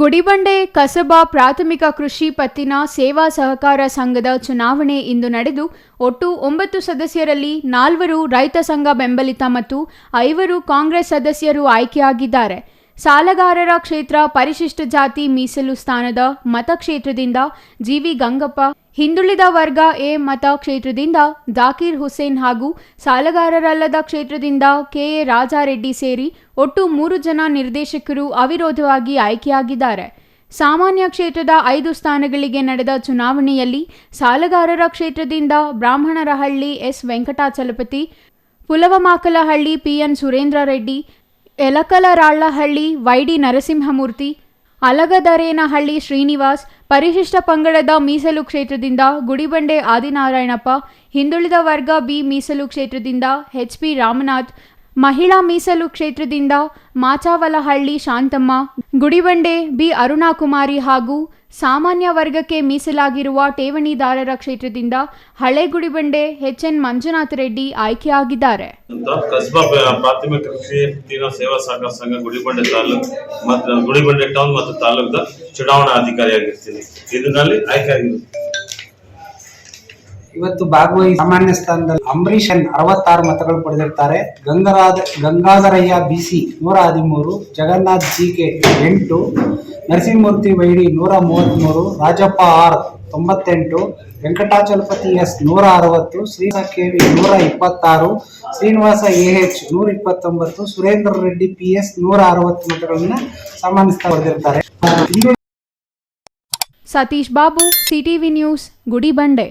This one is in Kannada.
ಗುಡಿಬಂಡೆ ಕಸಬಾ ಪ್ರಾಥಮಿಕ ಕೃಷಿ ಪತ್ತಿನ ಸೇವಾ ಸಹಕಾರ ಸಂಘದ ಚುನಾವಣೆ ಇಂದು ನಡೆದು, ಒಟ್ಟು ಒಂಬತ್ತು ಸದಸ್ಯರಲ್ಲಿ ನಾಲ್ವರು ರೈತ ಸಂಘ ಬೆಂಬಲಿತ ಮತ್ತು ಐವರು ಕಾಂಗ್ರೆಸ್ ಸದಸ್ಯರು ಆಯ್ಕೆಯಾಗಿದ್ದಾರೆ. ಸಾಲಗಾರರ ಕ್ಷೇತ್ರ ಪರಿಶಿಷ್ಟ ಜಾತಿ ಮೀಸಲು ಸ್ಥಾನದ ಮತಕ್ಷೇತ್ರದಿಂದ ಜಿವಿ ಗಂಗಪ್ಪ, ಹಿಂದುಳಿದ ವರ್ಗ ಎ ಮತಕ್ಷೇತ್ರದಿಂದ ಜಾಕೀರ್ ಹುಸೇನ್ ಹಾಗೂ ಸಾಲಗಾರರಲ್ಲದ ಕ್ಷೇತ್ರದಿಂದ ಕೆಎ ರಾಜಾರೆಡ್ಡಿ ಸೇರಿ ಒಟ್ಟು ಮೂರು ಜನ ನಿರ್ದೇಶಕರು ಅವಿರೋಧವಾಗಿ ಆಯ್ಕೆಯಾಗಿದ್ದಾರೆ. ಸಾಮಾನ್ಯ ಕ್ಷೇತ್ರದ ಐದು ಸ್ಥಾನಗಳಿಗೆ ನಡೆದ ಚುನಾವಣೆಯಲ್ಲಿ ಸಾಲಗಾರರ ಕ್ಷೇತ್ರದಿಂದ Brahmanarahalli S Venkatachalapathi, Pulavamakalahalli PN Surendra Reddy Yalakalaralhalli YD Narasimhamurthy, Alagadarenahalli Srinivas, ಪರಿಶಿಷ್ಟ ಪಂಗಡದ ಮೀಸಲು ಕ್ಷೇತ್ರದಿಂದ ಗುಡಿಬಂಡೆ ಆದಿನಾರಾಯಣಪ್ಪ, ಹಿಂದುಳಿದ ವರ್ಗ ಬಿ ಮೀಸಲು ಕ್ಷೇತ್ರದಿಂದ ಎಚ್ ಪಿ ರಾಮನಾಥ್ ಮಹಿಳಾ ಮೀಸಲು ಕ್ಷೇತ್ರದಿಂದ ಮಾಚಾವಲಹಳ್ಳಿ ಶಾಂತಮ್ಮ, ಗುಡಿಬಂಡೆ ಬಿ. ಅರುಣಾಕುಮಾರಿ ಹಾಗೂ ಸಾಮಾನ್ಯ ವರ್ಗಕ್ಕೆ ಮೀಸಲಾಗಿರುವ ಠೇವಣಿದಾರರ ಕ್ಷೇತ್ರದಿಂದ ಹಳೆ ಗುಡಿಬಂಡೆ ಎಚ್. ಎನ್. ಮಂಜುನಾಥ ರೆಡ್ಡಿ ಆಯ್ಕೆಯಾಗಿದ್ದಾರೆ. ಕಸ್ಬಾ ಪ್ರಾಥಮಿಕ ಸೇವಾ ಸಹಕಾರ ಸಂಘ ಗುಡಿಬಂಡೆ ತಾಲೂಕು ಮತ್ತು ಗುಡಿಬಂಡೆ ಟೌನ್ ಮತ್ತು ತಾಲೂಕದ ಚುನಾವಣಾ ಅಧಿಕಾರಿಯಾಗಿರ್ತೀನಿ. ಇದರಲ್ಲಿ ಆಯ್ಕೆ ಆಗಿದ್ದೀನಿ ಇವತ್ತು ಭಾಗವಹಿಸಿ ಸಾಮಾನ್ಯ ಸ್ಥಾನದಲ್ಲಿ ಅಂಬರೀಷ್ ಅರವತ್ತಾರು ಮತಗಳು ಪಡೆದಿರ್ತಾರೆ. ಗಂಗರಾಧ ಗಂಗಾಧರಯ್ಯ ಬಿಸಿ ನೂರ ಹದಿಮೂರು, ಜಗನ್ನಾಥ್ ಜಿ ಕೆ ಎಂಟು, ನರಸಿಂಹಮೂರ್ತಿ ವೈಡಿ ನೂರ ಮೂವತ್ತ್ಮೂರು ರಾಜಪ್ಪ ಆರ್ ತೊಂಬತ್ತೆಂಟು, ವೆಂಕಟಾಚಲಪತಿ ಎಸ್ ನೂರ ಅರವತ್ತು ಶ್ರೀನಿವಾಸ ಕೆ ವಿ ನೂರ ಇಪ್ಪತ್ತಾರು, ಶ್ರೀನಿವಾಸ ಎ ಎಚ್ ನೂರ ಇಪ್ಪತ್ತೊಂಬತ್ತು, ಸುರೇಂದ್ರ ರೆಡ್ಡಿ ಪಿ ಎಸ್ ನೂರ ಅರವತ್ತು ಮತಗಳನ್ನು ಪಡೆದಿರ್ತಾರೆ. ಹಿಂದುಳಿದ ಸತೀಶ್ ಬಾಬು ಸಿಟಿವಿ ನ್ಯೂಸ್ ಗುಡಿಬಂಡೆ